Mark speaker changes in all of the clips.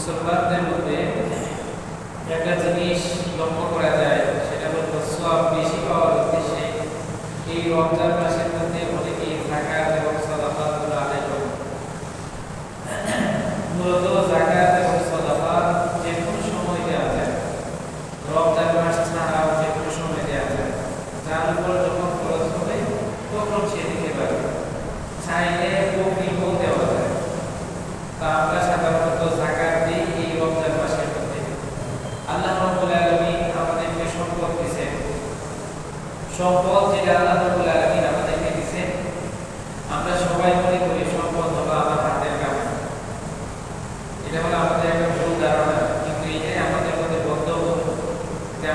Speaker 1: মুসলমানদের মধ্যে একটা জিনিস লক্ষ্য করা যায়, সেটা হলো সব বেশি পাওয়ার উদ্দেশ্যে এই রমজান মাসের মধ্যে অনেকেই মূলত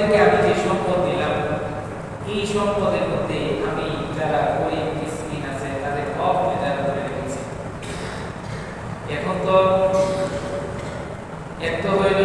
Speaker 1: তোমাদেরকে আমি যে সম্পদ দিলাম, এই সম্পদের মধ্যে আমি যারা গরিব মিসকিন আছে, তাদের সব যারা ধরে রেখেছি। এখন তো এক হইল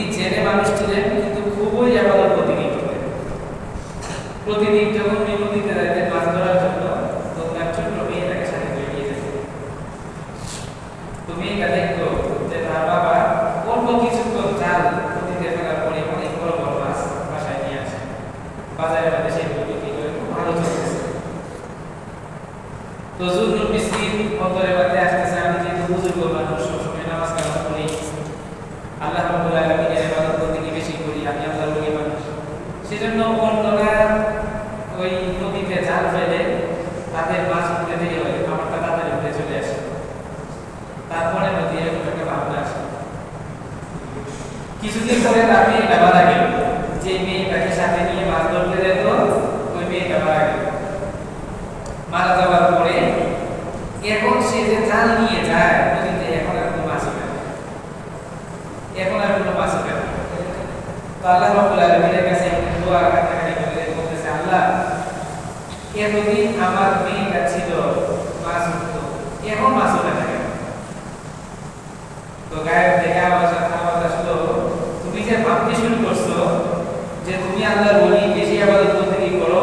Speaker 1: তিনি জেনে মানুষ ছিলেন কিন্তু খুবই আবার প্রতিনিধিত্ব প্রতিনিধিত্ব যখন মারা যাওয়ার পরে এখন সে যে জাল নিয়ে যায়, নদীতে এখন আর কোনো মাছ না। এখন আর কোনো মাছ না। তো আল্লাহ রাব্বুল আলামিনের কাছে দোয়া কান্নাকাটি করে বলতেছে, আল্লাহ, এতদিন আমার মেয়েটা ছিল মাছ উঠতো, এখন মাছ না কেন? তো গায়ের থেকে আওয়াজ আওয়াজ আসলো, তুমি যে ভাবতে শুরু করছ যে তুমি আল্লাহর বলি বেশি আবাদত করতে কি করো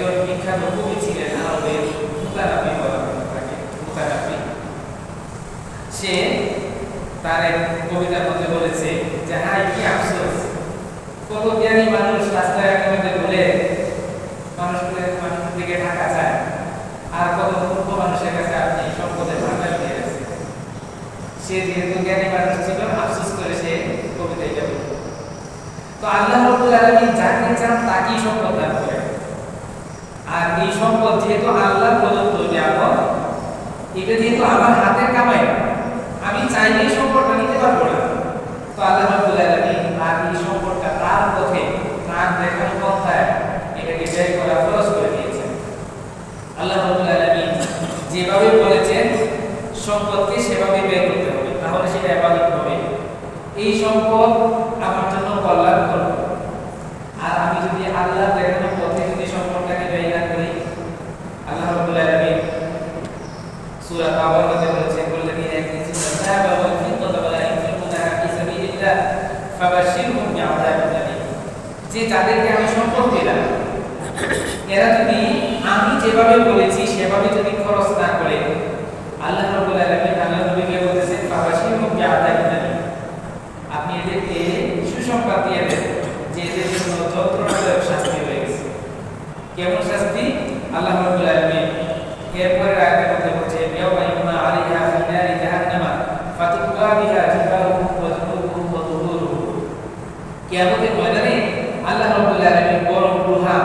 Speaker 1: একজন বিখ্যাত কবি ছিলেন আরবের বলা হতো তাকে মুতানাবি সে তার এক কবিতার মধ্যে বলেছে যে হাই কি আফসোস কত জ্ঞানী মানুষ রাস্তায় বলে মানুষের দিকে ঢাকা যায় আর কত মূর্খ মানুষের কাছে আপনি দিয়ে সে যেহেতু জ্ঞানী মানুষ ছিল আফসোস করে সে কবিতা এটা তো আল্লাহ রাব্বুল আলামিন যাকে চান তাকেই সম্পদ দান আর এই সম্পদ যেহেতু আল্লাহ প্রদত্ত নিয়ামত এটা যেহেতু আমার হাতের কামাই, আমি চাইলেই সম্পদটা নিতে পারব না। তো আল্লাহ রাব্বুল আলামিন তার এই সম্পদটা তার পথে, তার দেখানো পন্থায় এটাকে ব্যয় করা ফরজ করে দিয়েছেন। আল্লাহ রাব্বুল আলামিন যেভাবে বলেছেন, সম্পদকে সেভাবে ব্যয় করতে হবে, তাহলে সেটা ইবাদত হবে। এই সম্পদ আমার জন্য কল্যাণ করবে আর আমি যদি আল্লাহ দেখানো পথে যদি সম্পদটাকে ব্যয় না করি আল্লাহ রাব্বুল আলামিন সূরা তাওবার মধ্যে বলেছেন বললেন ইয়াকিসুন যাহাবা ওয়াল ফিদ্দাতা ওয়ালা ইনফিকুনাহা ফি সাবিলিল্লাহ ফাবাশশিরহুম বিআযাবিন আলীম যে যাদেরকে আমি সম্পদ দিলাম, এরা যদি আমি যেভাবে বলেছি, সেভাবে যদি খরচ না করে, আল্লাহ রাব্বুল আলামিন আল্লাহ নবীকে আলীম আপনি এদেরকে সুসংবাদ দিয়ে দেন যে এদের জন্য যন্ত্রণাদায়ক শাস্তি হয়ে গেছে। কেমন শাস্তি? আল্লাহ রাব্বুল আলামিন এরপরে আয়াতের মধ্যে বলছে ইয়াওমা ইউমা আলাইহা ফি নারি জাহান্নামা ফাতুকা বিহা জিবাহুম ওয়া ওয়া যুহুরুহুম কিয়ামতের ময়দানে আল্লাহ রাব্বুল আলামিন গরম লোহা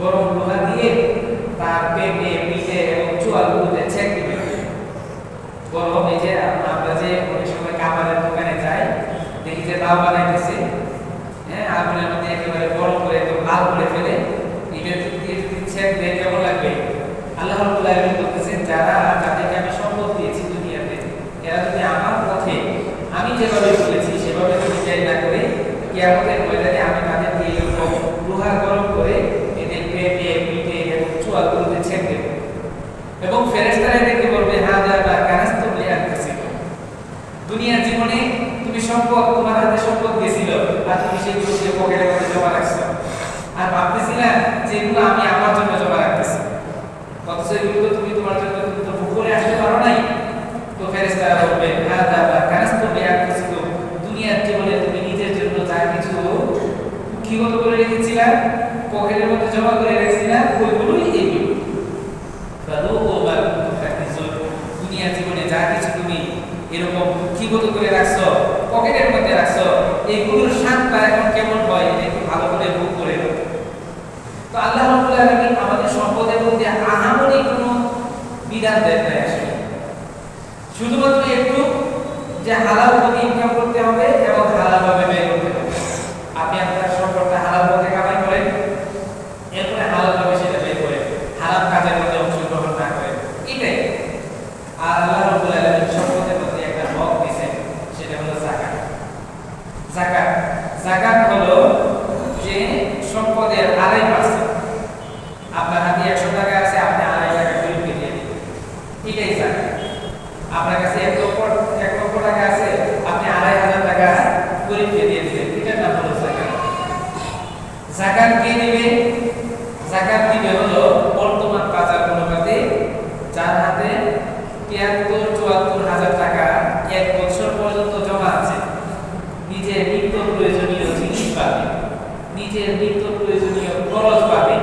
Speaker 1: গরম লোহা দিয়ে তার পেটে পিঠে এবং চুয়ালগুলোতে ছেক দিবে গরম এই যে আমরা যে অনেক সময় কাপড়ের দোকানে যাই দেখি যে দাও বানাইতেছে হ্যাঁ আগুনের মধ্যে একেবারে গরম করে একদম লাল করে ফেলে এটা দিয়ে যদি ছেক দেয় কেমন লাগবে আল্লাহ রাব্বুল আলামিন বলতেছেন যারা যাদেরকে আমি সম্পদ দিয়েছি দুনিয়াতে এরা যদি আমার পথে আমি যেভাবে বলেছি সেভাবে যদি যাই না করে কিয়ামতের ময়দানে আমি তাদেরকে এরকম লোহা গরম করে এদের পেটে পিঠে এবং চুয়ালগুলোতে ছেক দেব এবং ফেরেশতারা এদেরকে বলবে হাদা বা কানাস্তু লিআনফুসিকুম দুনিয়ার জীবনে তুমি সম্পদ তোমার হাতে সম্পদ গেছিল আর তুমি সেগুলোকে পকেটে জমা রাখছো আর ভাবতেছিলে যে এগুলো আমি আমার জন্য জমা রাখতেছি। অথচ এগুলো তো তুমি তোমার জন্য, তুমি তো ভুল করে আসতে পারো নাই। তো ফেরেশতারা বলবে হাদা বা কানাস্তু লিআনফুসিকুম দুনিয়ার জীবনে তুমি নিজের জন্য যা কিছু কুক্ষিগত করে রেখেছিলা, পকেটের মধ্যে জমা করে রেখেছিলা, ওইগুলোই এগুলো। ফাদুকু মা কুনতুম তাকনিজুন দুনিয়া জীবনে যা কিছু তুমি এরকম কুক্ষিগত করে রাখছো, পকেটের মধ্যে রাখছো এগুলোর স্বাদটা এখন কেমন হয় একটু ভালো করে ভোগ করে। তো আল্লাহ রাব্বুল আলামিন আমাদের সম্পদের মধ্যে আহামরি কোনো বিধান দেন নাই আসলে শুধুমাত্র একটু যে হালাল পথে ইনকাম করতে হবে এবং হালাল ভাবে ব্যয় করতে হবে আপনি আপনার সম্পদটা হালাল পথে কামাই করেন এরপরে হালাল ভাবে সেটা ব্যয় করেন হারাম কাজের মধ্যে অংশগ্রহণ না করেন এটাই আর আল্লাহ রাব্বুল আলামিন সম্পদের মধ্যে একটা হক দিয়েছেন সেটা হলো যাকাত যাকাত যাকাত হলো যে সম্পদের আড়াই পার্সেন্ট আপনার হাতে একশো টাকা আছে আপনি আড়াই টাকা গরিবকে দিয়ে দিবেন এটাই যাকাত আপনার কাছে এক লক্ষ এক লক্ষ টাকা আছে আপনি আড়াই হাজার টাকা গরিবকে দিয়ে দিবেন এটার নাম হলো যাকাত যাকাত কে দিবে যাকাত দিবে হলো বর্তমান বাজার অনুপাতে যার হাতে তিয়াত্তর চুয়াত্তর হাজার টাকা এক বছর পর্যন্ত জমা আছে নিজের নিত্য প্রয়োজনীয় খরচ পাবে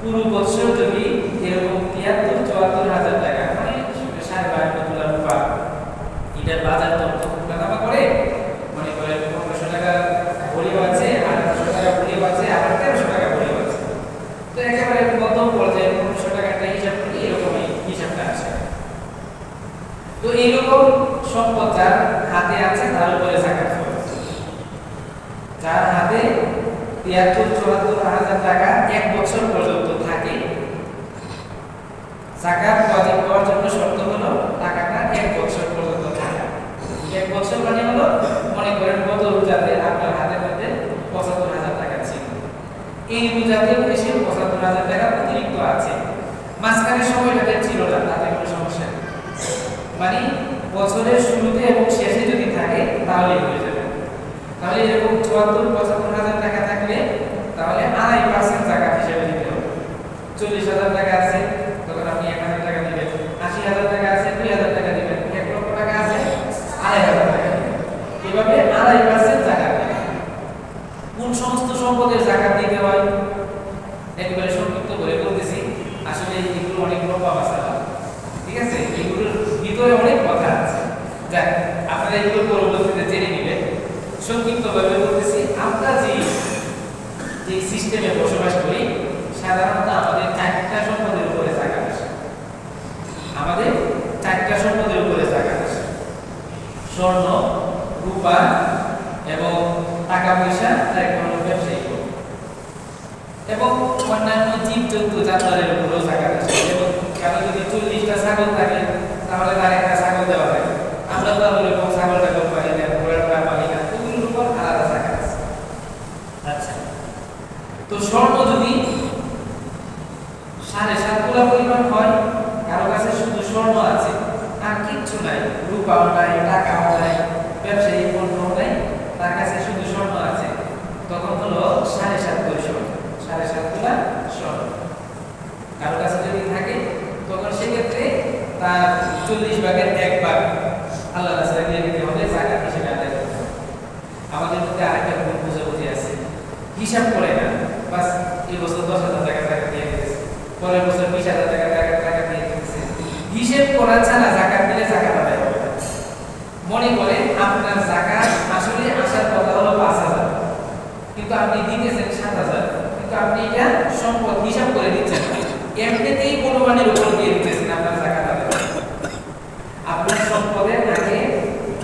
Speaker 1: পুরো বছর যদি এরকম তিয়াত্তর চুয়াত্তর হাজার টাকা মানে সাড়ে বান্ন ডলার বা এটার বাজার দর তো দামা করে মনে করেন পনেরোশো টাকা ভরিও আছে আঠারোশো টাকা ভরিও আছে আবার তেরোশো টাকা ভরিও আছে তো একেবারে মধ্যম পর্যায়ে পনেরোশো টাকাটা হিসাব করি এরকমই হিসাবটা আসে তো এইরকম সম্পদ যার হাতে আছে, তার উপরে জাকাত ফরজ। যার হাতে তিয়াত্তর, চুয়াত্তর হাজার টাকা এক বছর পর্যন্ত থাকে, জাকাত ওয়াজিব হওয়ার জন্য শর্ত হলো টাকাটা এক বছর পর্যন্ত থাকা। এক বছর মানে হলো মনে করেন গত রোজাতে আপনার হাতের মধ্যে পঁচাত্তর হাজার টাকা ছিল। এই রোজাতে এসে পঁচাত্তর হাজার টাকা অতিরিক্ত আছে। মাঝখানে সময়টাতে ছিল না, তাতে কোনো সমস্যা মানে বছরের শুরুতে এবং শেষে যদি থাকে, তাহলে হয়ে যাবে। তাহলে এরকম চুয়াত্তর, পঁচাত্তর হাজার টাকা থাকলে তাহলে আড়াই পার্সেন্ট জাকাত হিসেবে দিতে হবে। চল্লিশ হাজার টাকা আছে, তখন আপনি এক হাজার টাকা দিবেন। আশি হাজার টাকা আছে, দুই হাজার টাকা দিবেন। এক লক্ষ টাকা আছে, আড়াই হাজার টাকা এভাবে আড়াই পার্সেন্ট দিবেন। কোন সমস্ত সম্পদের জাকাত দিতে হয়? একেবারে সংক্ষিপ্ত করে বলতেছি। আসলে এগুলো অনেক লম্বা মশালা ঠিক আছে? এগুলোর ভিতরে অনেক আপনারা এগুলো পরবর্তীতে জেনে নেবেন সংক্ষিপ্তভাবে বলতেছি, আমরা যে যে সিস্টেমে বসবাস করি, সাধারণত আমাদের চারটা সম্পদের উপরে জায়গা আসে আমাদের চারটা সম্পদের উপরে জায়গা আসে স্বর্ণ, রূপা এবং টাকা পয়সা আর একটা হলো ব্যবসায়িক এবং অন্যান্য জীবজন্তু জানোয়ারের উপরেও জায়গা আসে যেমন কারও যদি চল্লিশটা ছাগল থাকে, তাহলে তার একটা ছাগল দেওয়া হয়। স্বর্ণ যদি সাড়ে সাত তোলা হয়, কারও কাছে শুধু স্বর্ণ আছে, আর কিচ্ছু নাই, রূপাও নাই, টাকাও নাই, ব্যবসায়ী পণ্য নাই তার কাছে শুধু স্বর্ণ আছে তখন হলো সাড়ে সাত করে স্বর্ণ সাড়ে সাত তোলা স্বর্ণ কারও কাছে যদি থাকে তখন সেক্ষেত্রে তার চল্লিশ ভাগের এক ভাগ আল্লাহ রাস্তায় দিয়ে দিতে হবে জাকাত হিসেবে আদায় করতে হবে আমাদের মধ্যে আরেকটা ভুল বুঝাবুঝি আছে হিসাব করে না বাস এই বছর দশ হাজার টাকা টাকা দিয়ে দিতেছে পরের বছর বিশ হাজার টাকা টাকা টাকা দিয়ে দিতেছে হিসেব করা ছাড়া জাকাত দিলে জাকাত আদায় হবে না মনে করে আপনার জাকাত আসলে আসার কথা হলো পাঁচ হাজার কিন্তু আপনি দিতেছেন সাত হাজার কিন্তু আপনি এটা সম্পদ হিসাব করে দিচ্ছেন না। এমনিতেই অনুমানের উপর দিয়ে দিতেছেন আপনার জাকাত আদায় হবে। আপনার সম্পদের আগে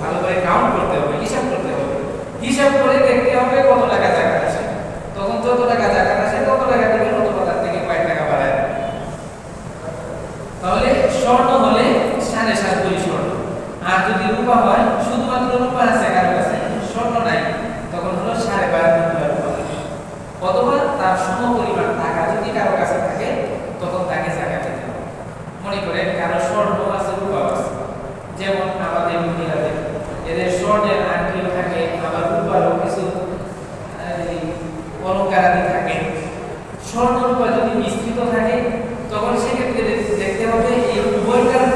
Speaker 1: ভালো করে কাউন্ট করতে হবে হিসাব করতে হবে হিসাব করে দেখতে হবে কত টাকা জাকাত আসে তখন যত টাকা জাকাত আসে তত টাকা দিবেন অথবা তার থেকে কয়েক টাকা বাড়ায় তাহলে স্বর্ণ হলে সাড়ে সাত ভরি স্বর্ণ আর যদি রূপা হয়, শুধুমাত্র রূপা আছে কারও কাছে স্বর্ণ নাই, তখন হলো সাড়ে বারো টুকরা রূপা। অথবা তার সম পরিমাণ টাকা যদি কারও কাছে থাকে, তখন তাকে জায়গা দিতে হবে। মনে করেন কারও স্বর্ণ আছে রূপা আছে। যেমন আমাদের মহিলাদের, এদের স্বর্ণের আংটিও থাকে আবার রূপারও কিছু এই, অলঙ্কারাদি থাকে স্বর্ণ রূপা যদি মিশ্রিত থাকে তখন সেক্ষেত্রে দে- দেখতে হবে এই উভয়টার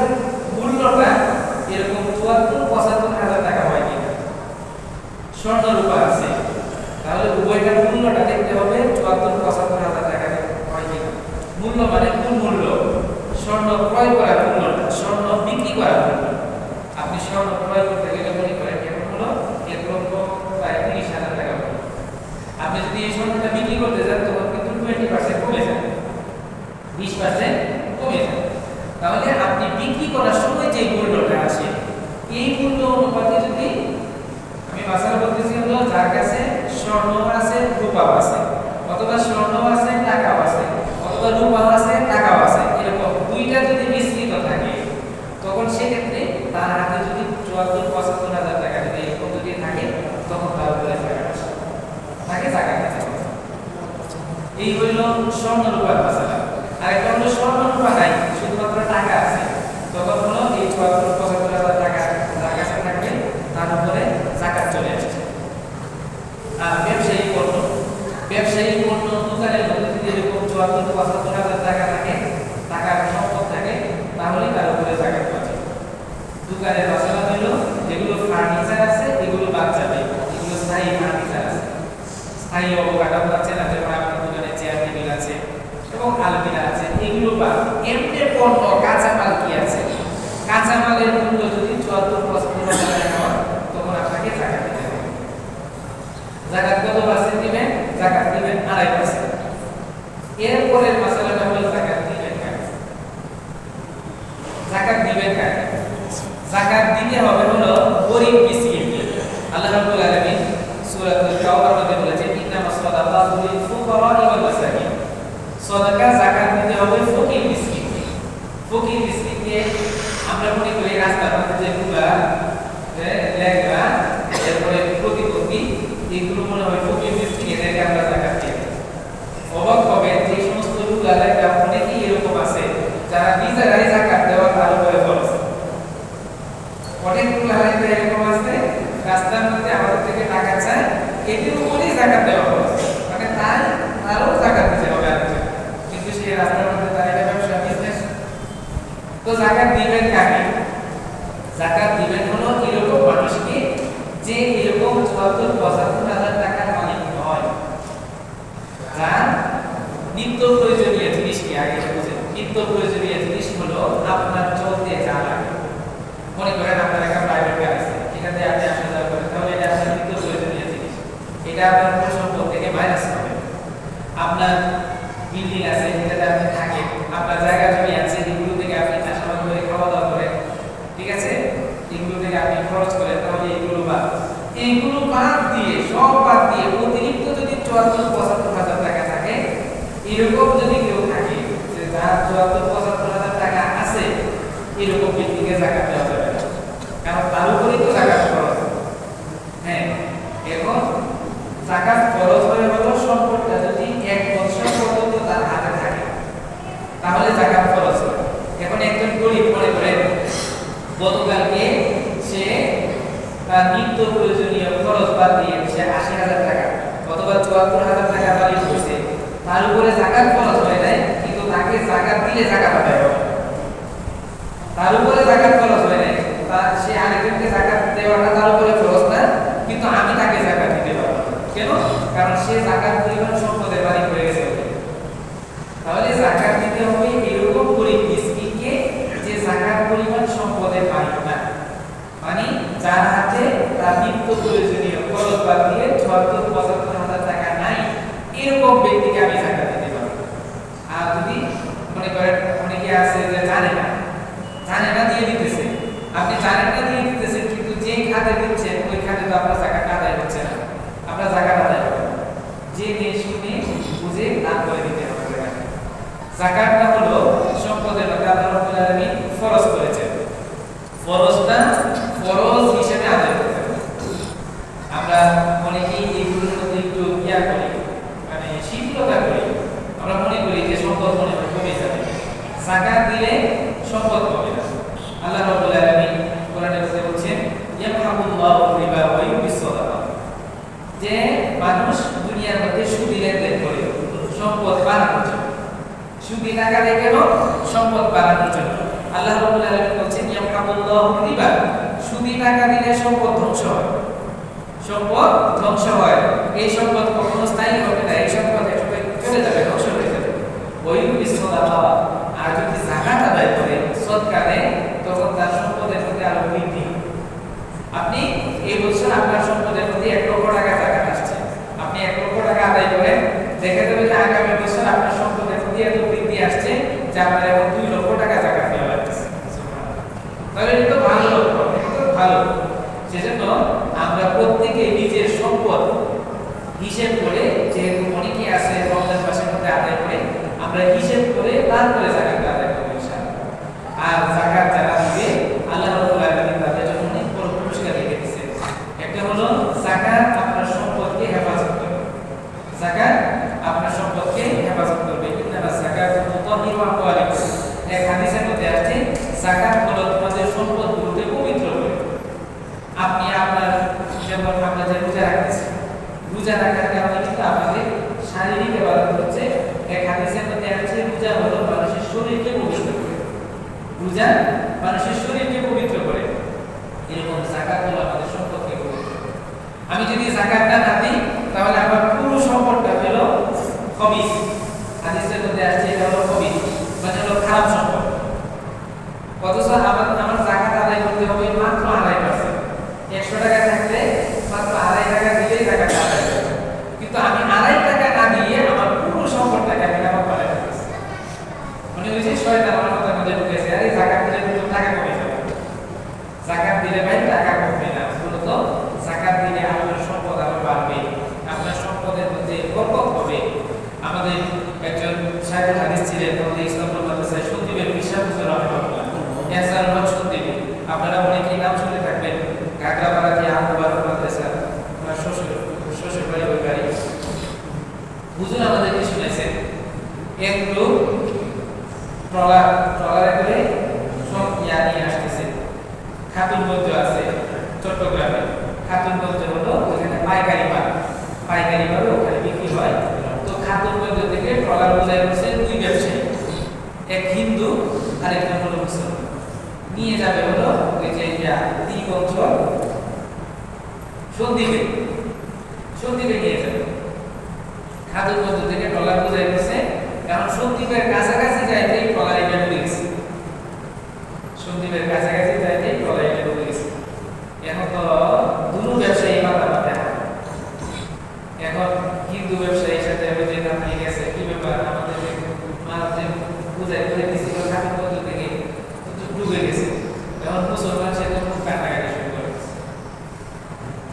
Speaker 1: মূল্যটা এরকম চুয়াত্তর পঁচাত্তর হাজার টাকা হয় কিনা স্বর্ণ রূপা আছে তাহলে উভয়টার মূল্যটা দেখতে হবে চুয়াত্তর পঁচাত্তর হাজার টাকা হয় কিনা মূল্য মানে কোন মূল্য স্বর্ণ ক্রয় করার মূল্যটা স্বর্ণ বিক্রি করার মূল্য আপনি স্বর্ণ ক্রয় করতে গেলে মনে করেন কেমন হলো এক লক্ষ প্রায় তিরিশ হাজার টাকা হলো। আপনি যদি এই স্বর্ণটা বিক্রি করতে যান, তখন কিন্তু টোয়েন্টি পার্সেন্ট কমে যায় বিশ পার্সেন্ট কমে যায় তাহলে আপনি বিক্রি করার সময় যে মূল্যটা আসে এই মূল্য অনুপাতে যদি আমি বাসার বলতেছি হলো, যার কাছে স্বর্ণ আছে, রূপাও আছে, অথবা স্বর্ণ আছে, টাকাও আছে, অথবা রূপাও আছে, টাকাও আছে এরকম দুইটা যদি মিশ্রিত থাকে তখন সেক্ষেত্রে তার হাতে যদি চুয়াত্তর, পঁচাত্তর হাজার টাকা যদি এই পদ্ধতি থাকে, তখন তার উপরে এই হইল স্বর্ণ রূপার মশালা আর একটা হলো স্বর্ণ রূপা নাই, শুধুমাত্র টাকা আছে। তখন হলো এই চুয়াত্তর, পঁচাত্তর হাজার টাকা যার কাছে থাকবে, তার উপরে জাকাত চলে আসছে আর ব্যবসায়ী পণ্য। ব্যবসায়ী পণ্য দোকানের মধ্যে যদি এরকম চুয়াত্তর, পঁচাত্তর হাজার টাকা থাকে টাকার সম্পদ থাকে তাহলে তার উপরে জাকাত পাচ্ছে দোকানের মশলা হইল, যেগুলো ফার্নিচার আছে, এগুলো এগুলো স্থায়ী ফার্নিচার আছে। স্থায়ী অবকাঠামো আছে না যেমন আপনার দোকানে চেয়ার টেবিল আছে এবং আলমিরা আছে। এগুলো এমনি পণ্য কাঁচামাল কি আছে? কাঁচামালের মূল্য যদি চুয়াত্তর, পঁচাত্তর হাজার টাকা তখন আপনাকে জাকাত দিতে হবে। জাকাত কত পার্সেন্ট দিবেন? জাকাত দিবেন আড়াই পার্সেন্ট এরপরের মশলাটা হলো জাকাত দিবেন কাকে জাকাত দিবেন কাকে জাকাত দিতে হবে হলো গরিব মিসকিনকে আল্লাহ রাব্বুল আলামিন সূরাতুল তাওবার মধ্যে বলেছেন ইন্নামাস সাদাকাতু লিল ফুকারা ওয়াল মাসাকিন। সাদাকা যাকাত দিতে হবে ফকির মিসকিনকে। ফকির মিসকিনকে আমরা মনে করি রাস্তার মধ্যে যে গুলা লেখা এরপরে প্রতিপত্তি এগুলো মনে হয় ফকির মিসকিন এদেরকে আমরা জাকাত দিই অবাক হবে যে সমস্তগুলা লেখা অনেকেই এরকম আছে যারা নিজেরাই জাকাত দেওয়া তার উপরে ফরজ অনেকগুলো হালাইতে এরকম আছে রাস্তার মধ্যে আমাদের থেকে টাকা চায় এটির উপরেই জাকাত দেওয়া হবে মানে তার তারও জাকাত দিতে হবে আরেকজন কিন্তু সেই রাস্তার মধ্যে তার এটা ব্যবসা বিজনেস তো জাকাত দিবেন কাকে জাকাত দিবেন হলো এরকম মানুষকে যে এরকম চুয়াত্তর পঁচাত্তর হাজার টাকার মালিক নয় যার নিত্য প্রয়োজনীয় জিনিস কি আগে বুঝেন নিত্য প্রয়োজনীয় জিনিস হলো আপনার চলতে যা লাগে মনে করেন আপনার একটা প্রাইভেট কার আছে এটাতে আপনি আসা যাওয়া করেন তাহলে এটা আপনার নিত্য প্রয়োজনীয় জিনিস এটা আপনার মূল সম্পদ থেকে মাইনাস হবে আপনার বিল্ডিং আছে এটাতে আপনি থাকেন আপনার জায়গা জমি আছে এগুলো থেকে আপনি চাষাবাদ করে খাওয়া দাওয়া করেন ঠিক আছে এগুলো থেকে আপনি খরচ করেন তাহলে এগুলো বাদ। এইগুলো বাদ দিয়ে, সব বাদ দিয়ে অতিরিক্ত যদি চুয়াত্তর, পঁচাত্তর হাজার টাকা থাকে, এরকম যদি কেউ থাকে যে যার চুয়াত্তর, পঁচাত্তর হাজার টাকা আছে, এরকম ব্যক্তিকে জাকাত দেওয়া যাবে কারণ তার উপরেই তো জাকাত খরচ। হ্যাঁ এখন জাকাত খরচ হয়ে হলো সম্পদটা যদি এক বছর পর্যন্ত তার হাতে থাকে তাহলে জাকাত খরচ হয় এখন একজন গরিব মনে করেন গতকালকে সে তার নিত্য প্রয়োজনীয় খরচ বাদ দিয়ে সে আশি হাজার টাকা অথবা চুয়াত্তর হাজার টাকা বাড়ি করছে তার উপরে জাকাত খরচ হয়ে যায় কিন্তু তাকে জাকাত দিলে জাকাত হবে। তার উপরে জাকাত খরচ হয় নাই তার সে আরেকজনকে জাকাত দেওয়াটা তার উপরে খরচ না, কিন্তু আমি তাকে জাকাত দিতে পারব কেন? কারণ সে জাকাত পরিমাণ সম্পদের বাড়ি করে গেছে। তাহলে জাকাত দিতে হবে এরকম গরিব মিসকিনকে যে জাকাত পরিমাণ সম্পদের মালিক না মানে যার হাতে নিত্য প্রয়োজনীয় খরচ বাদ দিয়ে চুয়াত্তর পঁচাত্তর হাজার টাকা নাই এরকম ব্যক্তিকে আমি জাকাত দিতে পারব আর যদি মনে করেন অনেকে আছে যে জানে না জানে না দিয়ে দিতেছে আপনি জানেন না দিয়ে দিতেছেন কিন্তু যে খাতে দিচ্ছেন ওই খাতে তো আপনার জায়গাটা আদায় হচ্ছে না আপনার জায়গাটা আদায় হবে না। যে নিয়ে শুনে বুঝে দান করে দিতে হবে জাকাত জাকাতটা হলো সম্পদের মধ্যে আল্লাহ রাব্বুল আলামিন ফরজ করেছেন ফরজটা ফরজ হিসেবে আদায় করতে হবে আমরা অনেকেই এগুলোর মধ্যে একটু ইয়া করি মানে শীতলতা করি আমরা মনে করি যে সম্পদ মনে হয় কমে যাবে জাকাত দিলে সম্পদ কমে না আল্লাহ রাব্বুল আলামিন কোরআনে বলতে বলছেন ইয়ামহাকুল্লাহু রিবা ওয়া ইউবিস সাদাকা যে মানুষ দুনিয়ার মধ্যে সুদি লেনদেন করে সম্পদ বাড়ানোর জন্য। টাকা কেন সম্পদ বাড়ানোর জন্য। আল্লাহ বলছেন রিবা। সুদি সম্পদ ধ্বংস হয়। সম্পদ ধ্বংস হয়। এই সম্পদ কখনো স্থায়ী হবে না। এই সম্পদ চলে যাবে, ধ্বংস হয়ে যাবে। ওই বিশ্বদাতা আর যদি জাকাত আদায় করে সৎকার দেয় তখন তার সম্পদের প্রতি আরও বৃদ্ধি। আপনি এই বছর আপনার সম্পদের প্রতি এক লক্ষ টাকা জাকাত আসছে। আপনি এক লক্ষ টাকা আদায় করেন দেখা যাবে যে আগামী বছর আপনার সম্পদের প্রতি এত বৃদ্ধি আসছে যে আপনার এখন দুই লক্ষ টাকা জাকাত দেওয়া লাগছে তাহলে এটা তো ভালো লক্ষণ, এটা তো ভালো সেজন্য আমরা প্রত্যেকে নিজের সম্পদ হিসেব করে, যেহেতু অনেকে আছে পঞ্চাশ মাসের মধ্যে আদায় করে, আমরা হিসেব করে তারপরে করে আদায় করব ইনশাআল্লাহ আর জাকাত যারা দিবে আল্লাহ রাব্বুল আলামিন তাদের জন্য অনেক বড় পুরস্কার রেখে দিয়েছেন একটা হলো জাকাত আপনার সম্পদকে হেফাজত করবে জাকাত আপনার সম্পদকে হেফাজত করবে ইন্নামা যাকাতু মুতাহহিরু আমওয়ালিকুম এক হাদিসের মধ্যে আছে জাকাত হলো তোমাদের সম্পদগুলোকে পবিত্র করে আপনি আপনার যেমন আমরা যে রোজা রাখতেছি রোজা রাখার কারণে কিন্তু আমাদের শারীরিক ইবাদত হচ্ছে এক হাদিসের মধ্যে আছে রোজা হলো মানুষের শরীরকে পবিত্র করে রোজা মানুষের শরীরকে পবিত্র করে এরকম জাকাত হলো আমাদের সম্পদকে পবিত্র করে। আমি যদি জাকাতটা না দিই তাহলে আমার পুরো হুজুর আমাদেরকে শুনেছেন এক লোক ট্রলার ট্রলারে করে সব ইয়া নিয়ে আসতেছে খাতুনগঞ্জ আছে চট্টগ্রামে। খাতুনগঞ্জ ওখানে পাইকারি মাল পাইকারি মাল ওখানে বিক্রি হয়। তো খাতুনগঞ্জ থেকে ট্রলার করছে দুই ব্যবসায়ী। এক হিন্দু আর একজন মুসলমান। নিয়ে যাবে হলো ওই যে সন্দ্বীপে। সন্দ্বীপে নিয়ে যাবে। থেকে ট্রলার বোঝাই করছে কারণ সন্দ্বীপের কাছাকাছি যাইতেই ট্রলার এটা ডুবে গেছে সন্দ্বীপের কাছাকাছি যাইতেই ট্রলার এটা ডুবে গেছে এখন তো দুটো ব্যবসায়ী মাথা এখন হিন্দু ব্যবসায়ীর সাথে ওই যে আপনি গেছে কি ব্যাপার আমাদের যে মাল যে পূজায় করে দিয়েছিল খাতুনগঞ্জ থেকে তো ডুবে গেছে এখন মুসলমান সে তো খুব কাটাকাটি শুরু করে দিয়েছে।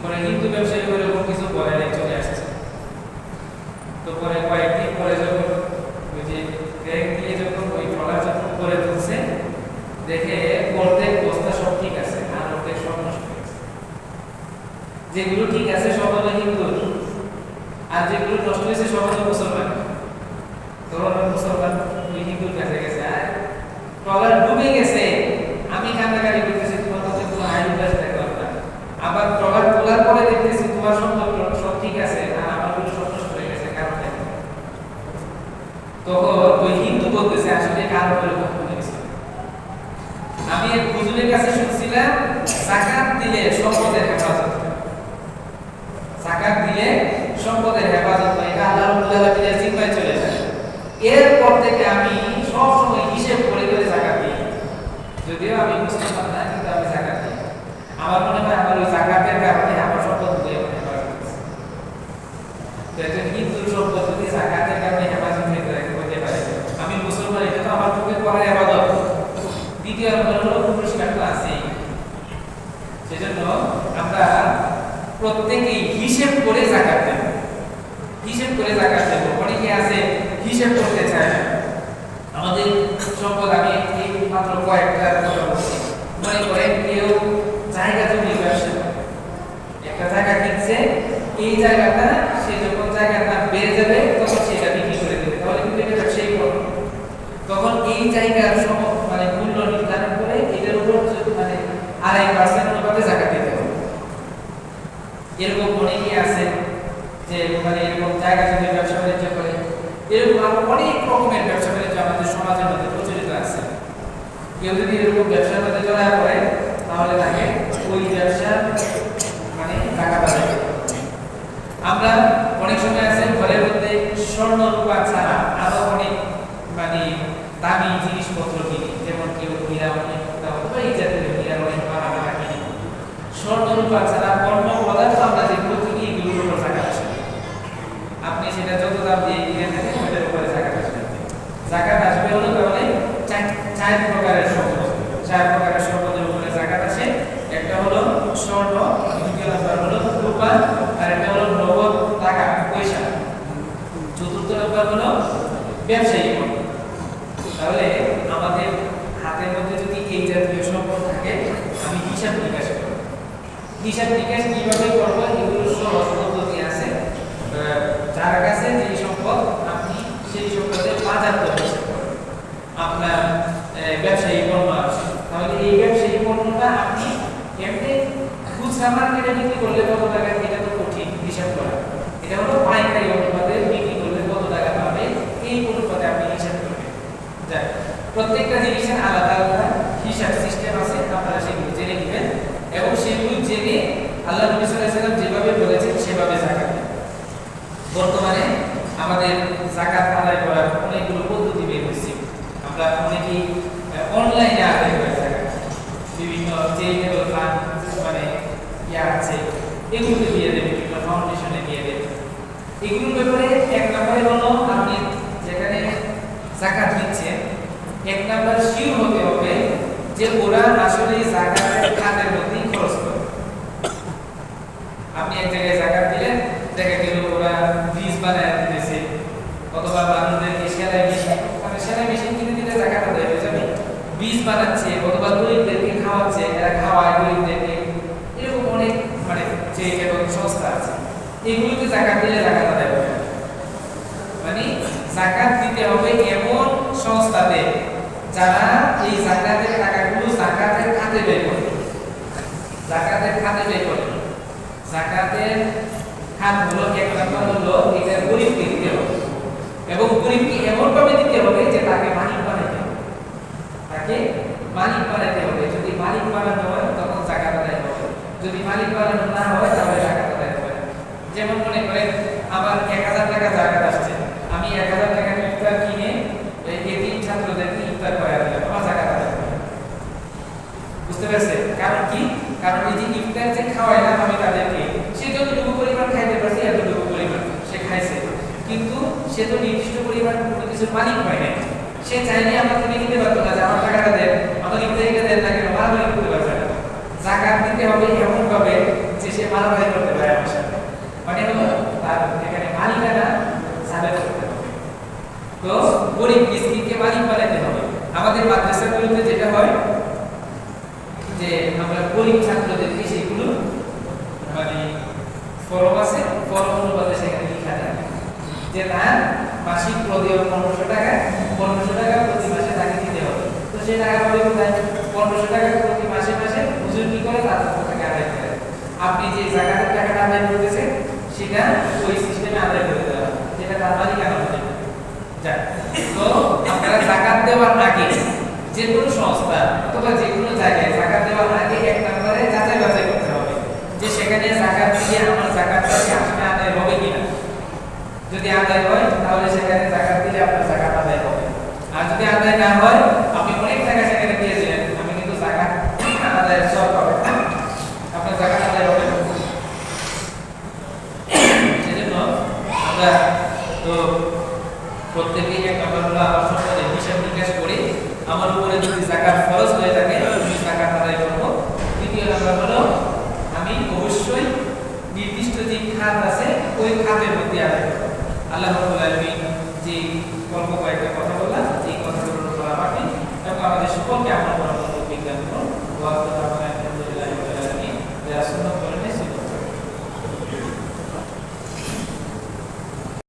Speaker 1: পরে হিন্দু ব্যবসায়ী করে ওরকম কিছু বলে নাই চলে আসছে তো পরে কয়েকদিন পরে যখন ওই যে ব্যাগ দিয়ে যখন ওই ট্রলার যখন করে তুলছে দেখে অর্ধেক বস্তা সব ঠিক আছে আর অর্ধেক সব নষ্ট হয়ে গেছে যেগুলো ঠিক আছে সব হলো হিন্দুর আর যেগুলো নষ্ট হয়েছে সব হলো মুসলমান। ওই মুসলমান হিন্দুর কাছে গেছে। আর ডুবে গেছে আমি কান্নাকাটি করতেছি তোমার কাছে কোনো আইন কাছে দেখলাম না আবার ট্রলার তোলার পরে দেখতেছি তোমার সব সব ঠিক আছে আর আমারগুলো সব নষ্ট হয়ে গেছে কারণ দেখো তখন ওই হিন্দু বলতেছে আসলে কার উপরে কখন গেছে আমি এক হুজুরের কাছে শুনছিলাম জাকাত দিলে সম্পদের হেফাজত হয়। জাকাত দিলে সম্পদের হেফাজত হয় এটা আল্লাহ রাব্বুল আলামিনের জিম্মায় চলে যায় এরপর থেকে আমি সব সময় হিসেব করে করে জাকাত দিই যদিও আমি মুসলমান না কিন্তু আমি জাকাত দিই আমার মনে হয় আমার ওই জাকাতের কারণে আমার সম্পদগুলো এখন হেফাজত হয়েছে তো একজন সম্পদ যদি জাকাতের কারণে হেফাজত হইতে থাকে হতে পারে। আমি মুসলমান, এটা তো আমার পক্ষে করার হেফাজত দ্বিতীয় হলো পুরস্কার তো আছেই সেজন্য আমরা প্রত্যেকেই হিসেব করে জাকাত দেব। হিসেব করে জাকাত দেব। অনেকে আছে, হিসেব করতে চায় না। আমাদের সম্পদ আমি মাত্র কয়েকটা কথা বলছি মনে করেন কেউ জায়গা জমি ব্যবসা করে। একটা জায়গা কিনছে এই জায়গাটা, সে যখন জায়গাটা বেড়ে যাবে, তখন সেটা বিক্রি করে দেবে। তাহলে কিন্তু এটা ব্যবসায়ী করবে তখন এই জায়গার সম মানে মূল্য নির্ধারণ করে এটার উপর মানে আড়াই পার্সেন্ট অনুপাতে জায়গা দিতে হবে। এরকম অনেকেই আছে যে মানে এরকম জায়গা জমি ব্যবসা বাণিজ্য করে, এরকম আরও অনেক রকমের ব্যবসা বাণিজ্য আমাদের সমাজের মধ্যে প্রচলিত আছে। কেউ যদি এরকম ব্যবসার মধ্যে জড়ায় পড়ে, তাহলে তাকে ওই ব্যবসা মানে টাকা বাজায় আমরা অনেক সময় আছে, ঘরের মধ্যে স্বর্ণ রূপা ছাড়া আরও অনেক মানে দামি জিনিসপত্র কিনি, যেমন কেউ হীরা অনেক অথবা এই জাতীয় হীরা অনেক বানাবে কিনি স্বর্ণ রূপা ছাড়া পণ্য পদার্থ আমরা যেগুলো কিনি এগুলোর উপর টাকা আসে আপনি সেটা যত দাম দিয়ে কিনে থাকেন ওটার উপরে জাকাত আসবে জাকাত আসবে হলো তাহলে চার চার প্রকারের সম্পদ চার প্রকারের সম্পদের উপরে জাকাত আসে একটা হলো স্বর্ণ দ্বিতীয় নাম্বার হলো রূপা আর একটা হলো নগদ টাকা পয়সা চতুর্থ নাম্বার হলো ব্যবসায়ী পণ্য তাহলে আমাদের হাতের মধ্যে যদি এই জাতীয় সম্পদ থাকে আমি হিসাব নিকাশ করব হিসাব নিকাশ কীভাবে করব, এগুলো সহজ আছে। যার কাছে যে সম্পদ, আপনি সেই বাজার আপনার ব্যবসায়ী পণ্য আছে। তাহলে এই ব্যবসায়ী পণ্যটা আপনি এমনি খুচরা মার্কেটে বিক্রি করলে কত টাকা, এটা তো কঠিন হিসাব করা। এটা হলো পাইকারি অনুপাতে বিক্রি করলে কত টাকা পাবে, এই অনুপাতে আপনি হিসাব করবেন। যাক, প্রত্যেকটা জিনিসের আলাদা আলাদা হিসাব সিস্টেম আছে, আপনারা নেবেন এবং সেগুলো জেনে আল্লাহ নবী সাল্লাম যেভাবে বলেছেন, সেভাবে জাকাত বর্তমানে আমাদের জাকাত আদায় করার অনেকগুলো পদ্ধতি বের হয়েছে। আমরা অনেকেই অনলাইনে আদায় করে জাকাত বিভিন্ন চেরিটেবল ফান্ড মানে ইয়া আছে, এগুলোতে দিয়ে দেবে বিভিন্ন ফাউন্ডেশনে দিয়ে দেবে এগুলোর ব্যাপারে এক নম্বরে হলো, আপনি যেখানে জাকাত দিচ্ছেন এক নাম্বার শিওর হতে হবে যে ওরা আসলে জাকাতের খাতের মধ্যেই খরচ করে। আপনি এক জায়গায় জাকাত দিলেন, দেখা গেল ওরা ব্রিজ বানায় দিতেছে, অথবা মানুষদেরকে সেলাই মেশিন। মানে সেলাই মেশিন কিনে দিলে জাকাত আদায় হয়ে যাবে বীজ বানাচ্ছে, অথবা গরিবদেরকে খাওয়াচ্ছে, এরা খাওয়ায় গরিবদেরকে এরকম অনেক মানে যে কেবল সংস্থা আছে। এগুলোতে জাকাত দিলে জাকাত আদায় হবে জাকাত দিতে হবে এমন সংস্থাতে যারা এই জাকাতের টাকাগুলো জাকাতের খাতে ব্যয় করে, জাকাতের খাতে ব্যয় করে, জাকাতের খাত হলো এক নম্বর হলো এটা গরিবকে দিতে হবে। এবং গরিবকে এমন ভাবে দিতে হবে যে তাকে মালিক বানাইতে হবে। তাকে মালিক বানাইতে হবে। যদি মালিক বানানো হয়, তখন জাকাত আদায় হবে। যদি মালিক বানানো না হয়, তাহলে জাকাত আদায় হবে যেমন মনে করেন, আমার এক হাজার টাকা জাকাত আসছে। আমি এক হাজার টাকা ইফতার কিনে এই এতিম ছাত্রদেরকে ইফতার করে দিলাম। আমার জাকাত আদায় হবে না। বুঝতে পারছেন কারণ কি? কারণ এই যে ইফতার যে খাওয়াইলাম আমি তাদেরকে, সে যতটুকু পরিমাণ খাইতে পারছে, এতটুকু পরিমাণ সে খাইছে। কিন্তু সে তো নির্দিষ্ট পরিমাণ কোনো কিছুর মালিক হয় না সে চাইলে আমার থেকে নিতে পারতো না যে আমার টাকাটা দেন, আমার ইফতারিটা দেন না কেন মারামারি করতে পারবে না জাকাত দিতে হবে এমন ভাবে যে সে মারামারি করতে পারে আমার সাথে। মানে হলো, তার এখানে মালিকানা সাবেক করতে হবে তো গরিব মিসকিনকে মালিক বানাইতে হবে। আমাদের মাদ্রাসাগুলোতে যেটা হয় যে আমরা গরিব ছাত্রদেরকে সেগুলো মানে ফরম আছে ফরম অনুপাতে সেখানে লেখা থাকে। যে তার মাসিক প্রদেয় পনেরোশো টাকা পনেরোশো টাকা প্রতি মাসে তাকে দিতে হবে। তো সেই টাকা পাবে কোথায় পনেরোশো টাকা প্রতি মাসে মাসে হুজুর কি করে? তার থেকে আদায় করে। আপনি যে জায়গাটার টাকাটা আদায় করতেছেন সেটা ওই সিস্টেমে আদায় করে দেওয়া যেটা তার মালিকানা হতে পারে। যাক, তো আপনারা জাকাত দেওয়ার আগে যে কোনো সংস্থা অথবা যে কোনো জায়গায় জাকাত দেওয়ার আগে এক নম্বরে যাচাই বাছাই করতে হবে যে সেখানে জাকাত দিয়ে আমার জাকাতটা কি আসলে আদায় হবে কিনা? যদি আদায় হয়, তাহলে সেখানে জাকাত দিলে আপনার জাকাত আদায় হবে। আর যদি আদায় না হয়, আপনি অনেক টাকা সেখানে দিয়েছিলেন আমি কিন্তু জাকাত আদায় সব পাবে। আপনার জাকাত আদায় হবে। সেজন্য আমরা তো প্রত্যেকেই এক নম্বর হলো আমার সম্পদে হিসাব নিকাশ করে। আমার উপরে যদি জাকাত ফরজ হয়ে থাকে, আমি জাকাত আদায় করব। দ্বিতীয় নম্বর হলো আপনি অবশ্যই নির্দিষ্ট যে খাত আছে, ওই খাতের মধ্যে আদায় আল্লাহ রবুল আলমী যে গল্প কয়েকটা কথা বললাম, যে কথাগুলো বলা বাকি, এবং আমাদের সকলকে আমরা বরাবর বিজ্ঞান করুন আলহামদুলিল্লাহ